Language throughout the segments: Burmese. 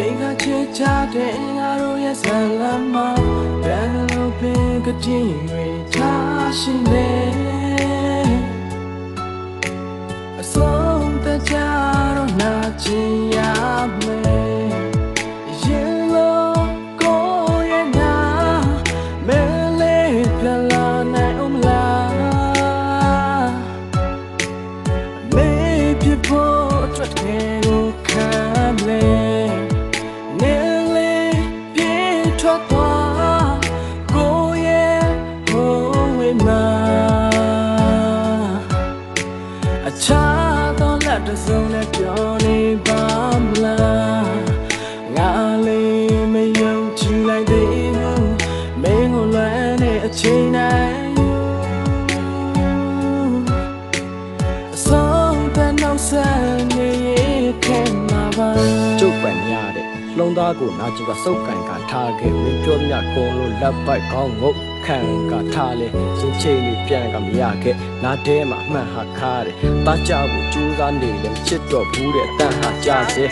ချိန်ကချစ်ချတဲ့ငါတို့ရဲ့ဇလမ်းမှာဘယ်လိုပင်ကတိတွေထားရှိနေအဆုံးတကြတော့နာချင်ရမယ်ရင်လို့ကိုရဲ့နာမဲလေးပြလာနိုင်အောင်မလားမေပြဖို့အတွက်တကယ်ကိုခံလဲ ပြောနေပါမလားငါလေးမယုံကြည်လိုက်သေးဘူးမင်းကိုလွမ်းနေအချိန်တိုင်းဆုံးတဲ့နောက်ဆက်နေရင်ခဲမှာပါကျုပ်ပန်ရတဲ့လှုံသားကိုနာကျင်ကစုပ်ကန်ကထားခဲ့မင်းပြောမြကုံလို့လက်ပိုက်ကောင်းငုတ် ခံကထားလေရင်ချိန်လေးပြန်ကမရခဲ့နားထဲမှာအမှန်ဟာခါတယ်တားကြဖို့ကြိုးစားနေတယ်ချစ်တော့ဘူးတဲ့အတန်ဟာကြစေ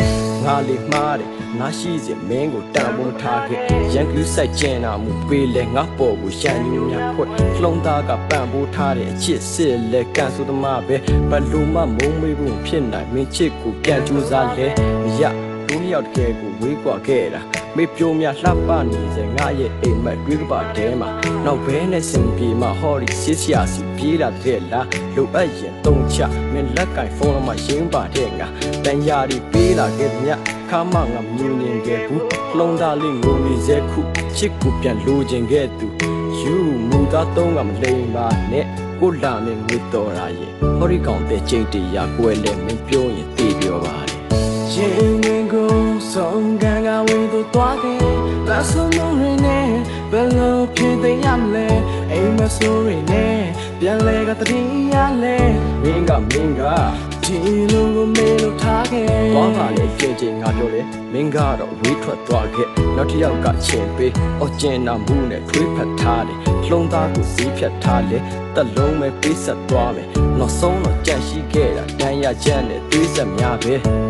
ငါလေးမှားတယ်နားရှိစေမင်းကိုတန်ဖို့ထားခဲ့ရန်ကူးဆိုင်ကျင်တာမူပေးလေငါပေါ်ကိုရှမ်းညူးမြဖွက်လှုံသားကပန်ဖို့ထားတဲ့အချစ်စစ်လေကန်ဆိုသမားပဲဘလို့မှမုံမေးဖို့ဖြစ်နိုင်မင်းချစ်ကိုပြန်ကြိုးစားလေမရလူနှစ်ယောက်တကယ်ကိုဝေးကွာခဲ့တာမေပြိုးများလှပနေစေငါရဲ့အိမ်မက်တွေးကပါတဲမှာနောက်ဘဲနဲ့စင်ပြေမှာဟော်ဒီစစ်စရာစီပြေးလာတဲ့လားလိုအပ်ရင်တုံချမင်းလက်ကင်ဖုန်းတော့မှရင်းပါတဲ့ငါတန်ရာဒီပေးလာခဲ့တဲ့ညခါမငါမြူနေခဲ့ဘူးလှုံသားလေးငိုနေစေခုချစ်ကိုပြန်လိုချင်ခဲ့သူယူမူသားသုံးကမလိမ်ပါနဲ့ကိုလာမင်းငွေတော်ရာရဲ့ဟော်ဒီကောင်တဲ့ချိန်တရားကွယ်လဲမင်းပြောရင်တေးပြောပါလေရင်ဝင်ကို ဆုံးကန်ကဝေတို့သွားခဲ့လက်ဆုံးလုံးရင်းနဲ့ဘယ်လိုဖြစ်သိရမလဲအိမ်မဆိုးရင်းနဲ့ပြန်လဲကတတိယလဲမင်းကမင်းကဒီလိုကိုမေးလို့ထားခဲ့သွားပါလေကြင်ကြင်ငါပြောလေမင်းကတော့ဝေးထွက်သွားခဲ့နောက်တစ်ယောက်ကချင်ပေးအော်ကျင်နာမှုနဲ့ထွေးဖက်ထားတယ်လှုံသားကိုစီးဖြတ်ထားလေတက်လုံးပဲပေးဆက်သွားမယ်နောက်ဆုံးတော့ကြန့်ရှိခဲ့တာတန်ရကြမ်းနဲ့တွေးဆက်များပဲ